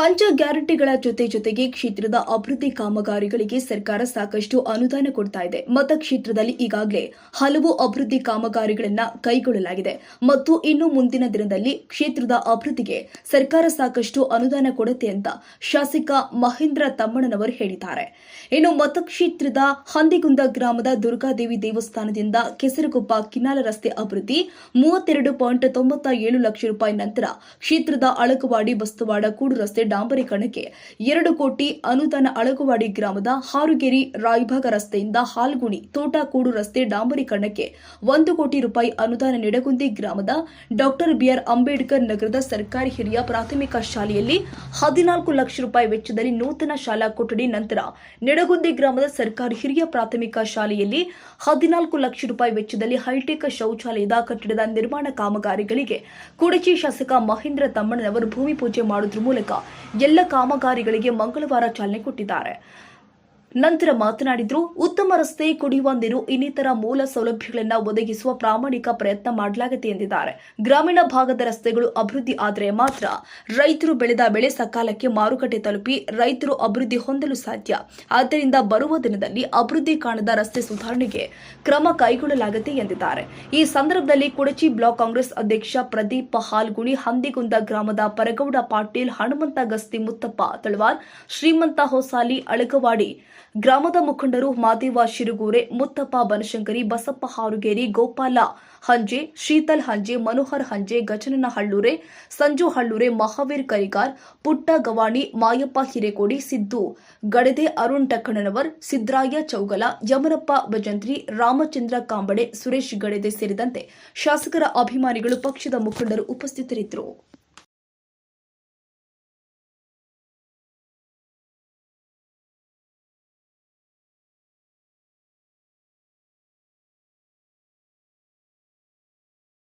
ಪಂಚ ಗ್ಯಾರಂಟಿಗಳ ಜೊತೆ ಜೊತೆಗೆ ಕ್ಷೇತ್ರದ ಅಭಿವೃದ್ಧಿ ಕಾಮಗಾರಿಗಳಿಗೆ ಸರ್ಕಾರ ಸಾಕಷ್ಟು ಅನುದಾನ ಕೊಡ್ತಾ ಇದೆ. ಮತಕ್ಷೇತ್ರದಲ್ಲಿ ಈಗಾಗಲೇ ಹಲವು ಅಭಿವೃದ್ಧಿ ಕಾಮಗಾರಿಗಳನ್ನ ಕೈಗೊಳ್ಳಲಾಗಿದೆ. ಮತ್ತು ಇನ್ನು ಮುಂದಿನ ದಿನದಲ್ಲಿ ಕ್ಷೇತ್ರದ ಅಭಿವೃದ್ಧಿಗೆ ಸರ್ಕಾರ ಸಾಕಷ್ಟು ಅನುದಾನ ಕೊಡುತ್ತೆ ಅಂತ ಶಾಸಕ ಮಹೇಂದ್ರ ತಮ್ಮಣ್ಣನವರು ಹೇಳಿದ್ದಾರೆ. ಇನ್ನು ಮತಕ್ಷೇತ್ರದ ಹಂದಿಗುಂದ ಗ್ರಾಮದ ದುರ್ಗಾದೇವಿ ದೇವಸ್ಥಾನದಿಂದ ಕೆಸರಗೊಪ್ಪ ಕಿನ್ನಾಲ ರಸ್ತೆ ಅಭಿವೃದ್ಧಿ ಮೂವತ್ತೆರಡು ಪಾಯಿಂಟ್ ತೊಂಬತ್ತ ಏಳು ಲಕ್ಷ ರೂಪಾಯಿ ನಂತರ ಕ್ಷೇತ್ರದ ಅಳಕವಾಡಿ ಬಸ್ತವಾಡ ಕೂಡು ರಸ್ತೆ ಡಾಂಬರೀಕರಣಕ್ಕೆ ಎರಡು ಕೋಟಿ ಅನುದಾನ ಅಳಗುವಾಡಿ ಗ್ರಾಮದ ಹಾರುಗೇರಿ ರಾಯಭಾಗ ರಸ್ತೆಯಿಂದ ಹಾಲ್ಗುಣಿ ತೋಟಾಕೂಡು ರಸ್ತೆ ಡಾಂಬರೀಕರಣಕ್ಕೆ ಒಂದು ಕೋಟಿ ರೂಪಾಯಿ ಅನುದಾನ ನೆಡಗುಂದಿ ಗ್ರಾಮದ ಡಾಕ್ಟರ್ ಬಿಆರ್ ಅಂಬೇಡ್ಕರ್ ನಗರದ ಸರ್ಕಾರಿ ಹಿರಿಯ ಪ್ರಾಥಮಿಕ ಶಾಲೆಯಲ್ಲಿ ಹದಿನಾಲ್ಕು ಲಕ್ಷ ರೂಪಾಯಿ ವೆಚ್ಚದಲ್ಲಿ ನೂತನ ಶಾಲಾ ಕೊಠಡಿ ನಂತರ ನೆಡಗುಂದಿ ಗ್ರಾಮದ ಸರ್ಕಾರಿ ಹಿರಿಯ ಪ್ರಾಥಮಿಕ ಶಾಲೆಯಲ್ಲಿ ಹದಿನಾಲ್ಕು ಲಕ್ಷ ರೂಪಾಯಿ ವೆಚ್ಚದಲ್ಲಿ ಹೈಟೆಕ್ ಶೌಚಾಲಯದ ಕಟ್ಟಡದ ನಿರ್ಮಾಣ ಕಾಮಗಾರಿಗಳಿಗೆ ಕುಡಚಿ ಶಾಸಕ ಮಹೇಂದ್ರ ತಮ್ಮಣ್ಣನವರು ಭೂಮಿ ಪೂಜೆ ಮಾಡುವುದರ ಮೂಲಕ ಎಲ್ಲ ಕಾಮಗಾರಿಗಳಿಗೆ ಮಂಗಳವಾರ ಚಾಲನೆ ಕೊಟ್ಟಿದ್ದಾರೆ. ನಂತರ ಮಾತನಾಡಿದ್ರು, ಉತ್ತಮ ರಸ್ತೆ ಕುಡಿಯುವ ನೀರು ಇನ್ನಿತರ ಮೂಲ ಸೌಲಭ್ಯಗಳನ್ನು ಒದಗಿಸುವ ಪ್ರಾಮಾಣಿಕ ಪ್ರಯತ್ನ ಮಾಡಲಾಗಿದೆ ಎಂದಿದ್ದಾರೆ. ಗ್ರಾಮೀಣ ಭಾಗದ ರಸ್ತೆಗಳು ಅಭಿವೃದ್ಧಿ ಆದರೆ ಮಾತ್ರ ರೈತರು ಬೆಳೆದ ಬೆಳೆ ಸಕಾಲಕ್ಕೆ ಮಾರುಕಟ್ಟೆ ತಲುಪಿ ರೈತರು ಅಭಿವೃದ್ಧಿ ಹೊಂದಲು ಸಾಧ್ಯ. ಆದ್ದರಿಂದ ಬರುವ ದಿನದಲ್ಲಿ ಅಭಿವೃದ್ಧಿ ಕಾಣದ ರಸ್ತೆ ಸುಧಾರಣೆಗೆ ಕ್ರಮ ಕೈಗೊಳ್ಳಲಾಗಿದೆ ಎಂದಿದ್ದಾರೆ. ಈ ಸಂದರ್ಭದಲ್ಲಿ ಕುಡಚಿ ಬ್ಲಾಕ್ ಕಾಂಗ್ರೆಸ್ ಅಧ್ಯಕ್ಷ ಪ್ರದೀಪ್ ಹಾಲ್ಗುಣಿ ಹಂದಿಗುಂದ ಗ್ರಾಮದ ಪರಗೌಡ ಪಾಟೀಲ್, ಹನುಮಂತ ಗಸ್ತಿ ಮುತ್ತಪ್ಪ ತಳವಾರ್, ಶ್ರೀಮಂತ ಹೊಸಾಲಿ ಅಳಗವಾಡಿ ಗ್ರಾಮದ ಮುಖಂಡರು ಮಾದೇವ ಶಿರುಗೂರೆ, ಮುತ್ತಪ್ಪ ಬನಶಂಕರಿ, ಬಸಪ್ಪ ಹಾರುಗೇರಿ, ಗೋಪಾಲ ಹಂಜೆ, ಶೀತಲ್ ಹಂಜೆ, ಮನೋಹರ್ ಹಂಜೆ, ಗಜನನ ಹಳ್ಳೂರೆ, ಸಂಜು ಹಳ್ಳೂರೆ, ಮಹಾವೀರ್ ಕರಿಗಾರ್, ಪುಟ್ಟ ಗವಾಣಿ, ಮಾಯಪ್ಪ ಹಿರೇಕೋಡಿ, ಸಿದ್ದು ಗಡದೆ, ಅರುಣ್ ಟಕ್ಕಣನವರ್ ಸಿದ್ರಾಯ ಚೌಗಲ, ಯಮನಪ್ಪ ಭಜಂತ್ರಿ, ರಾಮಚಂದ್ರ ಕಾಂಬಡೆ, ಸುರೇಶ್ ಗಡದೆ ಸೇರಿದಂತೆ ಶಾಸಕರ ಅಭಿಮಾನಿಗಳು ಪಕ್ಷದ ಮುಖಂಡರು ಉಪಸ್ಥಿತರಿದ್ದರು.